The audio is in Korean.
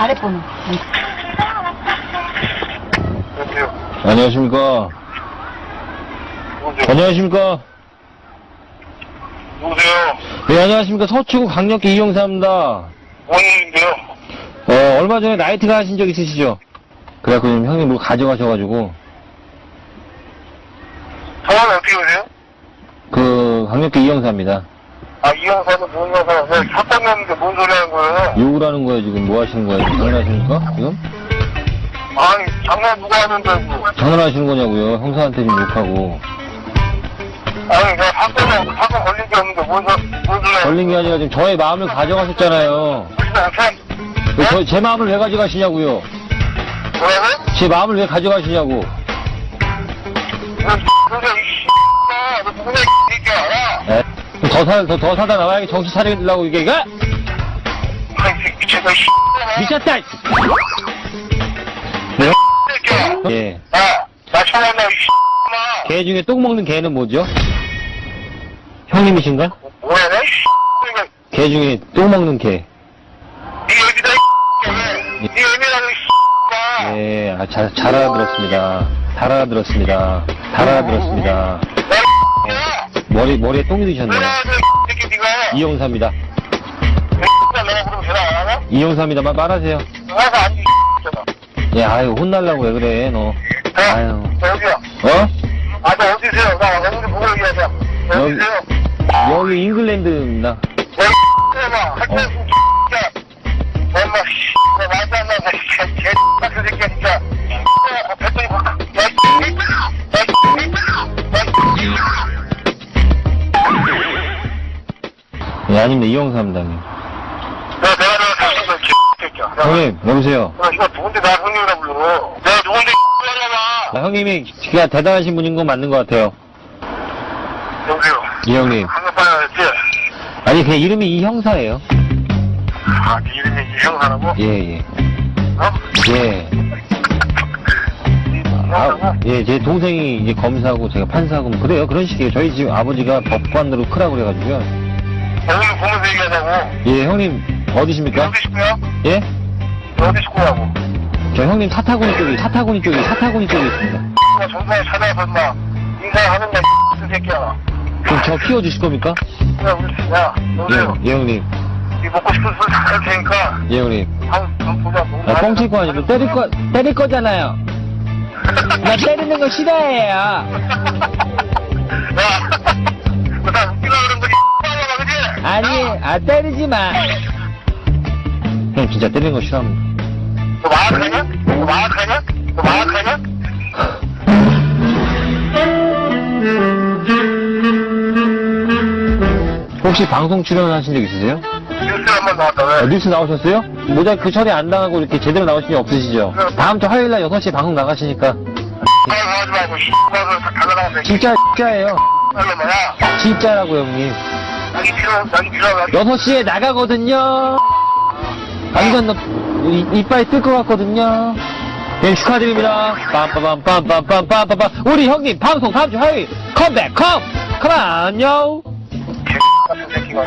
아랫번호. 여보세요. 안녕하십니까. 누구세요? 안녕하십니까. 누구세요? 네, 안녕하십니까. 서초구 강력기 이용사입니다. 원인인데요. 어, 얼마 전에 나이트가 하신 적 있으시죠? 그래갖고 지금 형님 뭐 가져가셔가지고, 성함이 어떻게 오세요? 그, 강력기 이용사입니다. 아, 이 형사는 뭔 형사? 왜 사건 냈는데 뭔 소리 하는 거예요? 욕을 하는 거예요, 지금. 뭐 하시는 거예요? 장난하십니까? 지금? 아니, 장난 누가 하는데, 뭐. 장난하시는 거냐고요. 형사한테 지금 욕하고. 아니, 내가 사건에, 사건 걸린 게 없는데 뭔, 소, 뭔 소리 하는 걸린 게 아니라 지금 저의 마음을 가져가셨잖아요. 거예요? 그 저, 제 마음을 왜 가져가시냐고요. 뭐라고? 제 마음을 왜 가져가시냐고. 너, 누가 이 씨X야. 너 누구냐, 이 새끼야. 야. 예? 더 사, 더, 더 사다 나와야 정신 차리려고 이게, 이거? 미쳤다, 이 씨X야. 미쳤다! 이 새끼야. 예. 야, 나 처음에 이 씨X야. 개 중에 똥 먹는 개는 뭐죠? 형님이신가? 뭐야, 내 씨X야. 개 중에 똥 먹는 개. 니 여기다 이 X야. 니 여기다 이 X야. 예, 아, 잘, 잘 알아들었습니다. 잘 알아들었습니다. 잘 알아들었습니다. 나. 머리, 머리에 똥이 드셨네요. 그 새끼 니가 이용사입니다. X야 내가 그러면 전화 안 하나? 이용사입니다. 말, 말하세요. 전화가 아니지 X잖아. 예, 아유, 혼날라고 왜 그래, 너. 아유. 나 여기야. 어? 아, 나 어디세요? 나 여기 보고 얘기하자. 나 여기- 어디세요? 여기 잉글랜드입니다. 내 X야. 할때 X 예, 아닙니다. 형님. 야, 내가 내가 너 새끼야. 야, 형님, 여보세요. 야, 이거 누군데 나 형님이라 불러? 내가 누군데. 아, 형님이 진짜 대단하신 분인 건 맞는 것 같아요. 여보세요. 이 형님. 한국판이었지? 아니, 그냥 이름이 이 형사예요. 아, 네 이름이 이 형사라고? 예, 예. 어? 예. 이 아? 예, 제 동생이 이제 검사고 제가 판사고 뭐 그래요. 그런 식이에요. 저희 집 아버지가 법관으로 크라고 그래가지고요. 형님 보면서 얘기하자고. 예, 형님 어디십니까? 어디 식구야? 예? 어디 식구라고? 저 형님 사타구니 쪽에 사타구니 쪽에 사타구니 쪽에 있습니다. 나 정상에 찾아서 마 인사하는 날 X 새끼야. 그럼 저 키워주실 겁니까? 야, 우리, 야, 예, 여보세요. 예 형님. 이 먹고 싶은 소리 다할 테니까. 예 형님. 한, 한 보자. 뭐 아, 뻥칠 거 아니고 때릴 거 때릴 거잖아요. 나 때리는 거 싫어해요. 야, 아니, 아 때리지 마. 형 진짜 때리는 거 싫어합니다. 너 마약하냐? 너 마약하냐? 너 마약하냐? 혹시 방송 출연하신 적 있으세요? 뉴스에 한번 나왔다, 아, 왜? 뉴스 나오셨어요? 모자이크 처리 안 당하고 이렇게 제대로 나오신 적 없으시죠? 다음 주 화요일 날 6시에 방송 나가시니까. 아, 하지 말고, 씨. 가서 달라나면 돼. 진짜, 진짜예요. 진짜라고요, 형님. 여기 필요, 여기 필요하다. 6시에 나가거든요. 완전 너, 이, 이빨 뜰 것 같거든요. 네, 축하드립니다. 빰빠밤빰빰빰빰빰빰. 우리 형님 방송 다음 주 화요일 컴백 컴! 컴온요. 개 같은 새끼가.